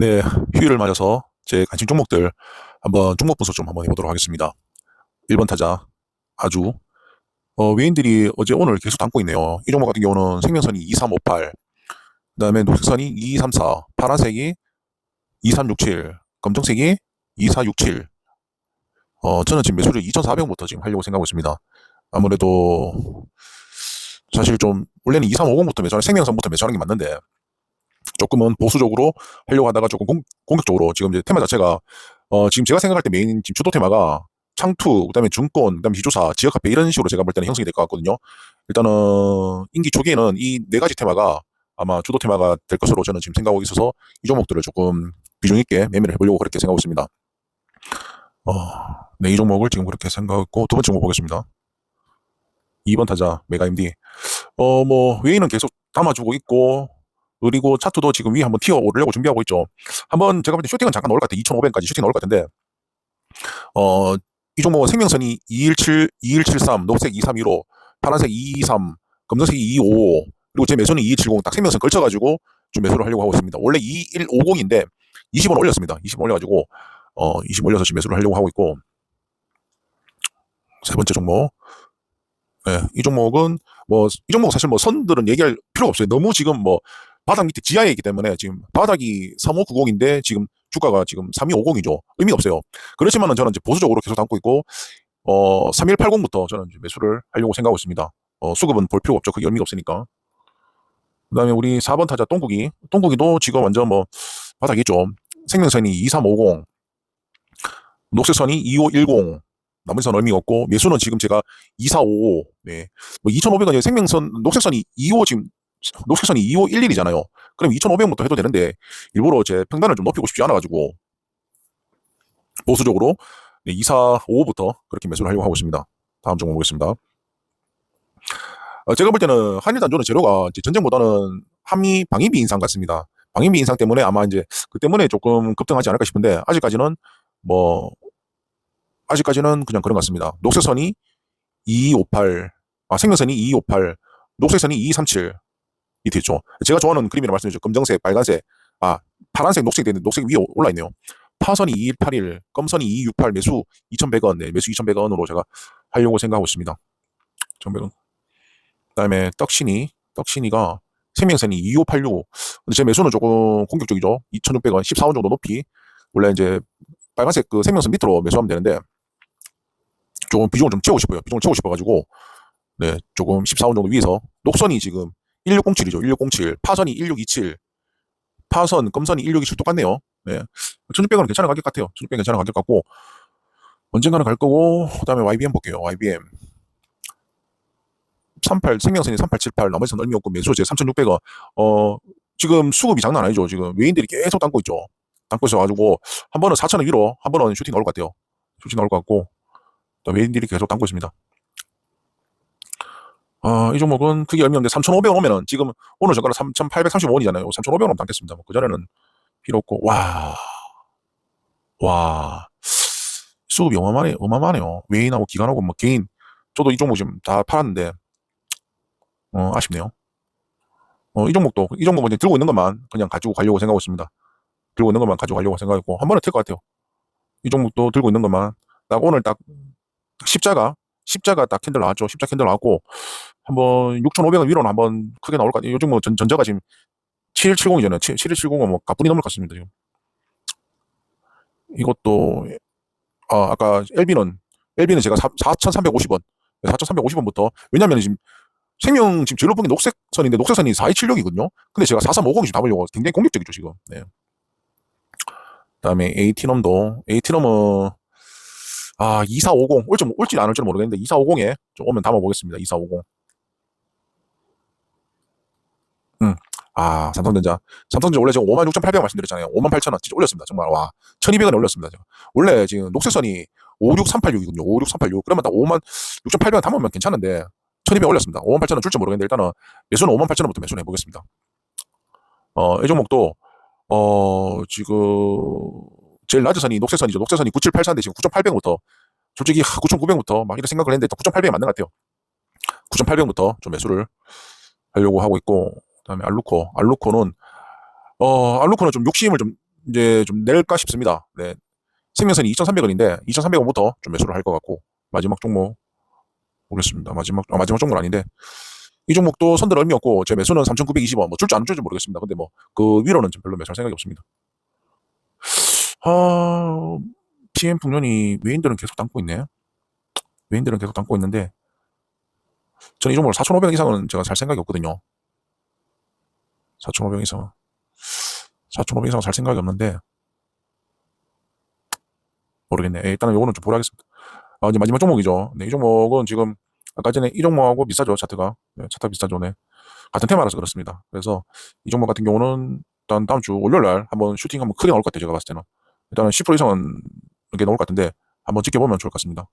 네, 휴일을 맞아서 제 관심 종목들 한번 종목 분석 좀 한번 해보도록 하겠습니다. 1번 타자 아주 어, 외인들이 어제 오늘 계속 담고 있네요. 이 종목 같은 경우는 생명선이 2358, 그 다음에 녹색선이 2234, 파란색이 2367, 검정색이 2467. 어, 저는 지금 매수를 2,400원부터 지금 하려고 생각하고 있습니다. 아무래도 사실 좀 원래는 2350부터 매수하는 생명선부터 매수하는 게 맞는데 조금은 보수적으로 하려고 하다가 조금 공, 공격적으로 지금 이제 테마 자체가 어 지금 제가 생각할 때 메인 지금 주도 테마가 창투, 그다음에 증권, 그다음에 지주사, 지역화폐 이런 식으로 제가 볼 때는 형성이 될 것 같거든요. 일단은 임기 초기에는 이 네 가지 테마가 아마 주도 테마가 될 것으로 저는 지금 생각하고 있어서 이 종목들을 조금 비중 있게 매매를 해보려고 그렇게 생각하고 있습니다. 어, 네, 이 종목을 지금 그렇게 생각하고 두 번째 종목 보겠습니다. 2번 타자 메가 MD. 어, 뭐 외인은 계속 담아주고 있고 그리고 차트도 지금 위에 한번 튀어 오르려고 준비하고 있죠. 한번 제가 볼때 슈팅은 잠깐 나올 것 같아. 2,500까지 슈팅 나올 것 같은데, 어, 이 종목은 생명선이 217, 2173, 녹색 2315, 파란색 223, 검정색 225, 그리고 제 매수는 2270, 딱 생명선 걸쳐가지고 좀 매수를 하려고 하고 있습니다. 원래 2150인데 20원 올렸습니다. 20원 올려가지고, 어, 20 올려서 지금 매수를 하려고 하고 있고, 세 번째 종목. 네, 이 종목은 뭐, 이 종목 사실 뭐 선들은 얘기할 필요가 없어요. 너무 지금 뭐, 바닥 밑에 지하에 있기 때문에 지금 바닥이 3590인데 지금 주가가 지금 3250이죠. 의미가 없어요. 그렇지만은 저는 이제 보수적으로 계속 담고 있고 어 3180부터 저는 이제 매수를 하려고 생각하고 있습니다. 어 수급은 볼 필요가 없죠. 그게 의미가 없으니까. 그다음에 우리 4번 타자 똥국이 똥국이도 지금 완전 뭐 바닥이 있죠. 생명선이 2350 녹색선이 2510 나머지 선 의미가 없고 매수는 지금 제가 2455 네. 뭐 2500원 생명선 녹색선이 25 지금 녹색선이 2511이잖아요. 그럼 2,500원부터 해도 되는데 일부러 제 평단을 좀 높이고 싶지 않아가지고 보수적으로 245부터 그렇게 매수를 하려고 하고 있습니다. 다음 종목 보겠습니다. 어, 제가 볼 때는 한일 단조는 재료가 이제 전쟁보다는 한미 방위비 인상 같습니다. 방위비 인상 때문에 아마 이제 그 때문에 조금 급등하지 않을까 싶은데 아직까지는 뭐 아직까지는 그냥 그런 것 같습니다. 녹색선이 2258, 아 생명선이 2258, 녹색선이 2237, 이 되죠. 제가 좋아하는 그림이라 말씀드렸죠. 검정색, 빨간색, 아, 파란색, 녹색 되는데 녹색 위에 올라 있네요. 파선이 2181, 검선이 2268, 매수 2100원, 네, 매수 2100원으로 제가 하려고 생각하고 있습니다. 2100원. 그 다음에 떡신이, 떡신이가 생명선이 2586. 근데 제 매수는 조금 공격적이죠. 2600원, 14원 정도 높이. 원래 이제 빨간색 그 생명선 밑으로 매수하면 되는데 조금 비중을 좀 채우고 싶어요. 비중을 채우고 싶어가지고 네, 조금 14원 정도 위에서 녹선이 지금 1607이죠. 1607. 파선이 1627. 파선, 검선이 1627 똑같네요. 네. 1600원은 괜찮은 가격 같아요. 1600원 괜찮은 가격 같고, 언젠가는 갈 거고, 그 다음에 YBM 볼게요. YBM. 38, 생명선이 3878, 나머지 선 의미 없고, 매수제 3600원. 어, 지금 수급이 장난 아니죠. 지금 외인들이 계속 담고 있죠. 담고 있어가지고, 한 번은 4천원 위로, 한 번은 슈팅 나올 것 같아요. 슈팅 나올 것 같고, 또 외인들이 계속 담고 있습니다. 어, 이 종목은 크게 의미 없는데 3,500원 오면은 지금 오늘 저가는 3,835원이잖아요. 3,500원 오면 담겠습니다. 뭐 그전에는 필요 없고 와. 와. 수급이 어마어마해, 어마어마하네요. 외인하고 기관하고 뭐 개인 저도 이 종목 지금 다 팔았는데 어, 아쉽네요. 어, 이 종목도 이 종목은 이제 들고 있는 것만 그냥 가지고 가려고 생각하고 있습니다. 들고 있는 것만 가지고 가려고 생각했고 한 번에 튈 것 같아요. 이 종목도 들고 있는 것만 딱 오늘 딱 십자가 십자가 딱 캔들 나왔죠. 십자 캔들 나왔고 한번 6,500원 위로는 한번 크게 나올 것 같아요. 요즘 뭐 전, 전자가 지금 7170이잖아요. 7170은 뭐 가뿐히 넘을 것 같습니다. 지금. 이것도 아, 아까 LB는 LB는 제가 4,350원 4,350원부터 왜냐면 지금 생명 지금 제일 높은 게 녹색선인데 녹색선이 4276이거든요. 근데 제가 4350이 지금 담으려고 굉장히 공격적이죠 지금. 네. 그다음에 AT넘도 AT넘은 아, 2450. 올지, 올지 안 올지는 모르겠는데, 2450에 좀 오면 담아보겠습니다. 2450. 음. 아, 삼성전자. 삼성전자 원래 지금 56,800원 말씀드렸잖아요. 58,000원. 진짜 올렸습니다. 정말. 와. 1,200원 올렸습니다. 제가. 원래 지금 녹색선이 56386이거든요. 56386. 그러면 딱 56,800원 담으면 괜찮은데, 1,200원 올렸습니다. 58,000원 줄지 모르겠는데, 일단은 매수는 58,000원부터 매수를 해보겠습니다. 어, 이 종목도, 어, 지금, 제일 낮은 선이 녹색선이죠. 녹색선이 9784인데 지금 9800부터 솔직히 9900부터 막 이런 생각을 했는데 9800이 맞는 것 같아요. 9800부터 좀 매수를 하려고 하고 있고 그다음에 알루코 알루코는 어 알루코는 좀 욕심을 좀 이제 좀 낼까 싶습니다. 네. 생명선이 2,300원인데 2,300원부터 좀 매수를 할 것 같고 마지막 종목 보겠습니다. 마지막 아, 마지막 종목은 아닌데 이 종목도 선들 의미 없고 제 매수는 3,920원 뭐 줄지 안 줄지 모르겠습니다. 근데 뭐 그 위로는 좀 별로 매수할 생각이 없습니다. 아 PM 풍년이 외인들은 계속 담고 있네. 외인들은 계속 담고 있는데 저는 이 종목을 4,500원 이상은 제가 살 생각이 없거든요. 4,500원 이상 4,500원 이상 살 생각이 없는데 모르겠네. 예, 일단은 요거는 좀 보라 하겠습니다. 아, 이제 마지막 종목이죠. 네, 이 종목은 지금 아까 전에 이 종목하고 비슷하죠. 차트가. 네, 차트가 비슷하죠. 네. 같은 테마라서 그렇습니다. 그래서 이 종목 같은 경우는 일단 다음 주 월요일 날 한번 슈팅 한번 크게 나올 것 같아요. 제가 봤을 때는. 일단은 10% 이상은 이게 나올 것 같은데 한번 지켜보면 좋을 것 같습니다.